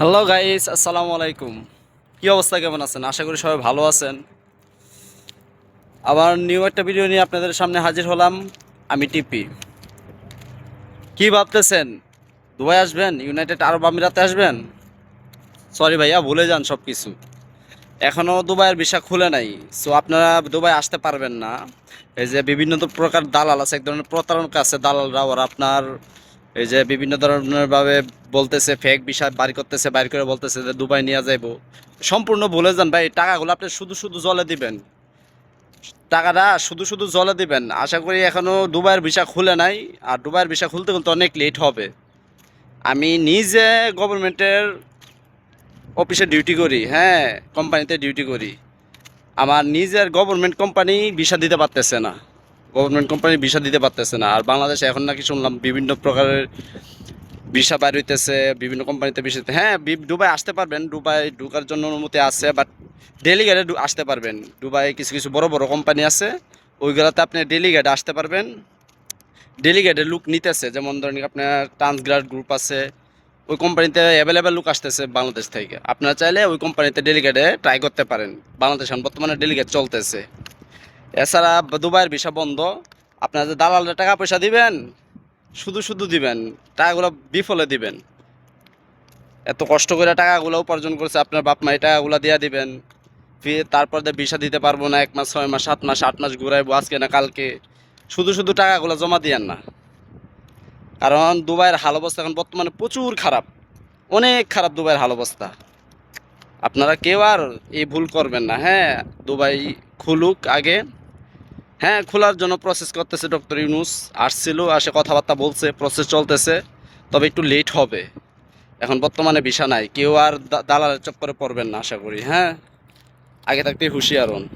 Hello guys আসসালামু আলাইকুম কি অবস্থা? কেমন আছেন? আশা করি সবাই ভালো আছেন। আবার নিউ একটা ভিডিও নিয়ে আপনাদের সামনে হাজির হলাম। আমি টিপি কি ভাবতেছেন? দুবাই আসবেন? ইউনাইটেড আরব আমিরাতে আসবেন? সরি ভাইয়া, ভুলে যান সব কিছু এখনও দুবাইয়ের ভিসা খুলে নাই। সো আপনারা দুবাই আসতে পারবেন না। এই যে বিভিন্ন প্রকার দালাল আছে, এক ধরনের প্রতারণক আছে দালালরা। ওরা আপনার এই যে বিভিন্ন ধরনের ভাবে বলতেছে ফেক বিষয় বাড়ি করতেছে বাইর করে বলতেছে যে দুবাই নিয়ে যাইব। সম্পূর্ণ ভুলে যান ভাই, টাকাগুলো আপনি শুধু শুধু জলে দিবেন। টাকাটা শুধু শুধু জলে দিবেন। আশা করি এখনও দুবাইয়ের ভিসা খুলে নাই। আর দুবাইয়ের ভিসা খুলতে খুলতে অনেক লেট হবে। আমি নিজে গভর্নমেন্টের অফিসে ডিউটি করি হ্যাঁ কোম্পানিতে ডিউটি করি। আমার নিজের গভর্নমেন্ট কোম্পানি ভিসা দিতে পারতেছে না। গভর্নমেন্ট কোম্পানি ভিসা দিতে পারতেছে না। আর বাংলাদেশে এখন নাকি শুনলাম বিভিন্ন প্রকারের ভিসা বাইর হইতেছে, বিভিন্ন কোম্পানিতে ভিসা হ্যাঁ দুবাই আসতে পারবেন। দুবাই ঢুকার জন্য অনুমতি আছে বাট ডেলি গেটে আসতে পারবেন। দুবাই কিছু কিছু বড় বড় কোম্পানি আছে, ওইগুলোতে আপনি ডেলিগেটে আসতে পারবেন। ডেলি গেটে লুক নিতেছে, যেমন ধরেন আপনার ট্রান্সগ্রাড গ্রুপ আছে, ওই কোম্পানিতে অ্যাভেলেবেল লুক আসতেছে বাংলাদেশ থেকে। আপনারা চাইলে ওই কোম্পানিতে ডেলিগেটে ট্রাই করতে পারেন। বাংলাদেশ এখন বর্তমানে ডেলিগেট চলতেছে। এছাড়া দুবাইয়ের ভিসা বন্ধ। আপনারা যে দালালরা টাকা পয়সা দিবেন, শুধু শুধু দিবেন, টাকাগুলো বিফলে দিবেন। এত কষ্ট করে টাকাগুলো উপার্জন করছে আপনার বাপ মা, এই টাকাগুলো দিয়ে দিবেন। তারপর দিয়ে ভিসা দিতে পারব না, এক মাস, ছয় মাস, সাত মাস, আট মাস ঘুরাইবো আজকে না কালকে, শুধু শুধু টাকাগুলো জমা দিয়েন না। কারণ দুবাইয়ের হাল অবস্থা এখন বর্তমানে প্রচুর খারাপ। অনেক খারাপ দুবাইয়ের হাল অবস্থা। আপনারা কেউ আর এই ভুল করবেন না। হ্যাঁ দুবাই খুলুক আগে। হ্যাঁ খোলার জন্য প্রসেস করতেছে ডক্টর ইউনুস। আসছিল, আসে কথাবার্তা বলছে প্রসেস চলতেছে, তবে একটু লেট হবে। এখন বর্তমানে ভিসা নাই। কেউ আর দালালের চক্করে পড়বেন না, আশা করি। হ্যাঁ? আগে থাকতেই হুঁশিয়ার হন।